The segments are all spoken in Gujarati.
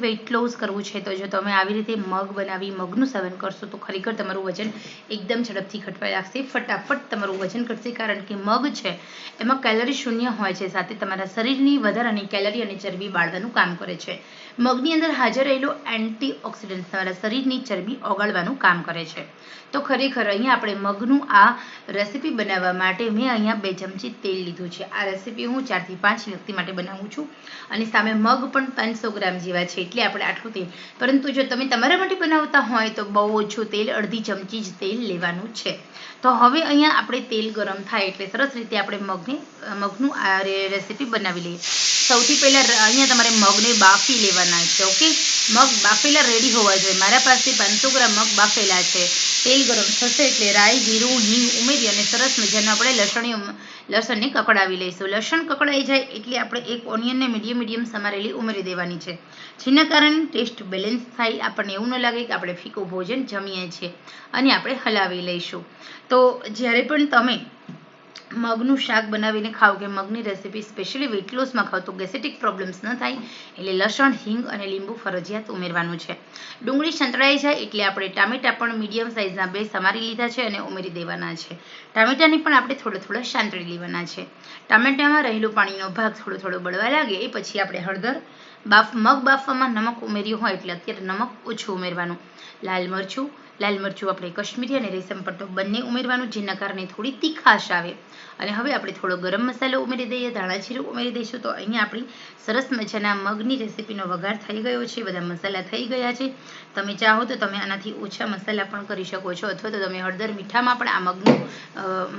વેઇટ લોસ કરવું છે, તો જો તમે આવી રીતે મગ બનાવી, મગનું સેવન કરશો, તો ખરેખર તમારું વજન એકદમ ઝડપથી ઘટવા લાગશે. ફટાફટ તમારું વજન ઘટશે, કારણ કે મગ છે, એમાં કેલરી શૂન્ય હોય છે, સાથે તમારા શરીરની વધારાની કેલરી અને ચરબી બાળવાનું કામ કરે છે. મગની અંદર હાજર રહેલો એન્ટીઓક્સિડન્ટ તમારા શરીરની ચરબી ઓગાળવાનું કામ કરે છે. તો ખરેખર અહીંયા આપણે મગનું આ રેસીપી બનાવવા માટે મેં અહીંયા બે ચમચી તેલ લીધું છે. આ રેસીપી હું ચારથી પાંચ વ્યક્તિ માટે બનાવું છું. અને સામે મગ પણ પાંચસો ગ્રામ જેવા છે. એટલે આપણે આટલું તેલ પરંતુ જો તમે તમારા માટે બનાવતા હોય તો બહુ ઓછું તેલ, અડધી ચમચી જ તેલ લેવાનું છે. તો હવે અહીંયા આપણે તેલ ગરમ થાય એટલે સરસ રીતે આપણે મગને, મગનું આ રેસીપી બનાવી લઈએ. સૌથી પહેલાં અહીંયા તમારે મગને બાફી લેવાના છે, ઓકે? મગ બાફેલા રેડી હોવા જોઈએ. મારા પાસે પાંચસો ગ્રામ મગ બાફેલા છે. તેલ ગરમ થશે એટલે રાઈ, જીરું, હિંગ ઉમેરી અને સરસ મજાનું આપણે લસણી લસણને કકડાવી લઈશું. લસણ કકડાઈ જાય એટલે આપણે એક ઓનિયનને મીડિયમ મીડિયમ સમારેલી ઉમેરી દેવાની છે. જેના કારણે ટેસ્ટ બેલેન્સ થાય, આપણને એવું ન લાગે કે આપણે ફીકું ભોજન જમીએ છીએ. અને આપણે હલાવી લઈશું. તો જ્યારે પણ તમે મગનું શાક બનાવીને ખાવ કે મગની રેસીપી સ્પેશિયલી વેઇટ લોસમાં ખાવ તો ગેસેટિક પ્રોબ્લેમ્સ ન થાય એટલે લસણ, હિંગ અને લીંબુ ફરજિયાત ઉમેરવાનું છે. ડુંગળી સંતળાઈ જાય એટલે આપણે ટામેટા પણ મીડિયમ સાઇઝના બે સમારી લીધા છે અને ઉમેરી દેવાના છે. ટામેટાને પણ આપણે થોડો થોડા સાંતળી લેવાના છે. ટામેટામાં રહેલું પાણીનો ભાગ થોડો થોડો બળવા લાગે એ પછી આપણે હળદર, બાફ, મગ બાફવામાં નમક ઉમેર્યું હોય એટલે અત્યારે નમક ઓછું ઉમેરવાનું. લાલ મરચું લાલ મરચું આપણે કશ્મીરી અને રેશમ પટ્ટો બંને ઉમેરવાનું જેના કારણે થોડી તીખાશ આવે. અને હવે આપણે થોડો ગરમ મસાલો ઉમેરી દઈએ, ધાણા જીરું ઉમેરી દઈશું. તો અહીંયા આપણી સરસ મજાના મગની રેસીપીનો વઘાર થઈ ગયો છે. બધા મસાલા થઈ ગયા છે. તમે ચાહો તો તમે આનાથી ઓછા મસાલા પણ કરી શકો છો, અથવા તો તમે હળદર મીઠામાં પણ આ મગનું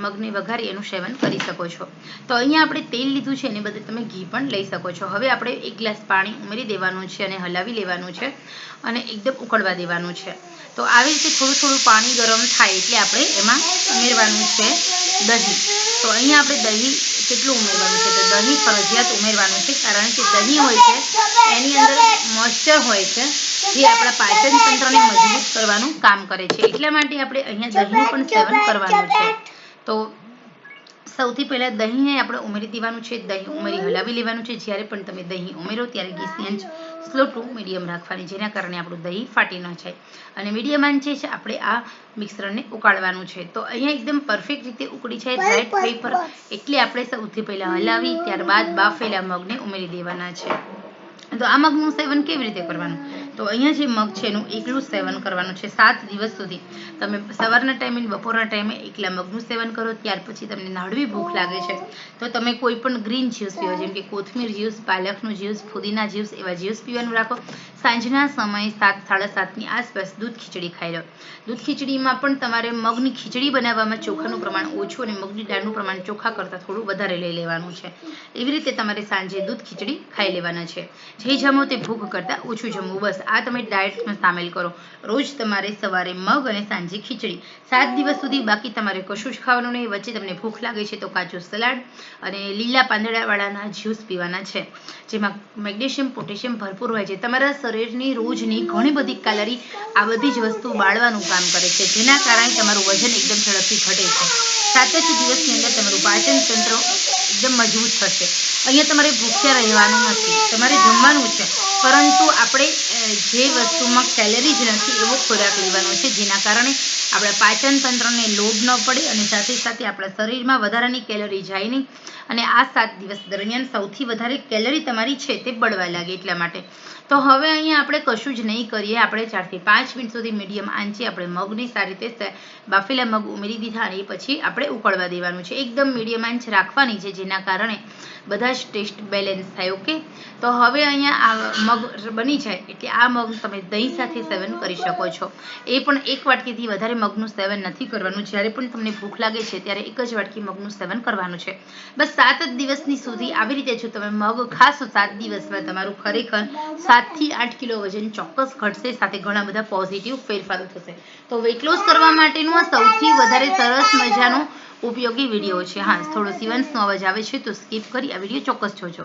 મગની વઘારી એનું સેવન કરી શકો છો. તો અહીંયા આપણે તેલ લીધું છે, એને બદલે તમે ઘી પણ લઈ શકો છો. હવે આપણે એક ગ્લાસ પાણી ઉમેરી દેવાનું છે અને હલાવી લેવાનું છે અને એકદમ ઉકળવા દેવાનું છે. તો આવી રીતે થોડું થોડું પાણી ગરમ થાય એટલે આપણે એમાં ઉમેરવાનું છે દહીં. તો અહીંયા આપણે દહીં કેટલું ઉમેરવાનું છે? તો દહીં ફરજિયાત ઉમેરવાનું છે, કારણ કે દહીં હોય છે, એની અંદર મોઇશ્ચર હોય છે, જે આપણા પાચન તંત્રને મજબૂત કરવાનું કામ કરે છે. એટલા માટે આપણે અહીંયા દહીંનું પણ સેવન કરવાનું છે. તો સૌથી પહેલાં દહીંને આપણે ઉમેરી દેવાનું છે. દહીં ઉમેરી હલાવી લેવાનું છે. જ્યારે પણ તમે દહીં ઉમેરો ત્યારે ગેસની આંચ સ્લો ટુ મીડિયમ રાખવાની જેના કારણે આપણું દહીં ફાટી ન જાય. અને મીડિયમ આંચે છે આપણે આ મિશ્રણને ઉકાળવાનું છે. તો અહીંયા એકદમ પરફેક્ટ રીતે ઉકળી જાય. રાઈટ પેપર એટલે આપણે સૌથી પહેલાં હલાવી ત્યારબાદ બાફેલા મગને ઉમેરી દેવાના છે. તો આ મગનું સેવન કેવી રીતે કરવાનું? તો અહીંયા જે મગ છે એનું એકલું સેવન કરવાનું છે સાત દિવસ સુધી. તમે સવારના ટાઈમે બપોરના ટાઈમે એકલા મગનું સેવન કરો, ત્યાર પછી તમને નાળવી ભૂખ લાગે છે. તો તમે કોઈ પણ ગ્રીન જ્યુસ પીવો જેમ કે કોથમીર જ્યુસ, પાલકનું જ્યુસ, ફુદીના જ્યુસ એવા જ્યુસ પીવાનું રાખો. સાંજના સમયે સાત, સાડા સાતની આસપાસ દૂધ ખીચડી ખાઈ લો. દૂધ ખીચડીમાં પણ તમારે મગની ખીચડી બનાવવામાં ચોખાનું પ્રમાણ ઓછું અને મગની દાળનું પ્રમાણ ચોખા કરતાં થોડું વધારે લઈ લેવાનું છે. એવી રીતે તમારે સાંજે દૂધ ખીચડી ખાઈ લેવાના છે. જે જમો તે ભૂખ કરતાં ઓછું જમવું. બસ આ તમે ડાયટમાં સામેલ કરો. રોજ તમારે સવારે મગ અને સાંજે ખીચડી. સાત દિવસ સુધી બાકી તમારે કશું જ ખાવાનું નહીં. વચ્ચે તમને ભૂખ લાગે છે તો કાચું સલાડ અને લીલા પાંદડાવાળાના જ્યુસ પીવાના છે, જેમાં મેગ્નેશિયમ, પોટેશિયમ ભરપૂર હોય છે. તમારા શરીરની રોજની ઘણી બધી કેલરી આ બધી જ વસ્તુ બાળવાનું કામ કરે છે, જેના કારણે તમારું વજન એકદમ ઝડપથી ઘટે છે. સાત જ દિવસની અંદર તમારું પાચન તંત્ર એકદમ મજબૂત થશે. અહીંયા તમારે ભૂખ્યા રહેવાનું નથી. તમારે જમવાનું છે. પરંતુ આપણે જે વસ્તુમાં કેલરી જ નથી એવો ખોરાક લેવાનો છે જેના કારણે આપણા પાચન તંત્રને લોડ ન પડે અને સાથે સાથે આપણા શરીરમાં વધારાની કેલરી જાય નહીં. અને આ સાત દિવસ દરમિયાન સૌથી વધારે કેલરી તમારી છે તે બળવા લાગે એટલા માટે. તો હવે અહીંયા આપણે કશું જ નહીં કરીએ. આપણે ચારથી પાંચ મિનિટ સુધી મીડિયમ આંચે આપણે મગની સારી રીતે બાફેલા મગ ઉમેરી દીધા અને પછી આપણે ઉકળવા દેવાનું છે. એકદમ મીડિયમ આંચ રાખવાની છે, જેના કારણે બધા જ ટેસ્ટ બેલેન્સ થાય, ઓકે? તો હવે અહીંયા આ મગ બની જાય. એટલે આ મગ તમે દહીં સાથે સેવન કરી શકો છો. એ પણ એક વાટકીથી વધારે મગનું સેવન નથી કરવાનું. જ્યારે પણ તમને ભૂખ લાગે છે, ત્યારે એક જ વાટકી મગનું સેવન કરવાનું છે. બસ સાત જ દિવસની સુધી આવી રીતે જો તમે મગ ખાશો, સાત દિવસમાં તમારું ખરેખર સાતથી આઠ કિલો વજન ચોક્કસ ઘટશે, સાથે ઘણા બધા પોઝિટિવ ફેરફારો થશે. તો વેટ લોસ કરવા માટેનું આ સૌથી વધારે સરસ મજાનો ઉપયોગી વીડિયો છે. હા, થોડો સિવન્સનો અવાજ આવે છે, તો સ્કીપ કરી આ વીડિયો ચોક્કસ જોજો.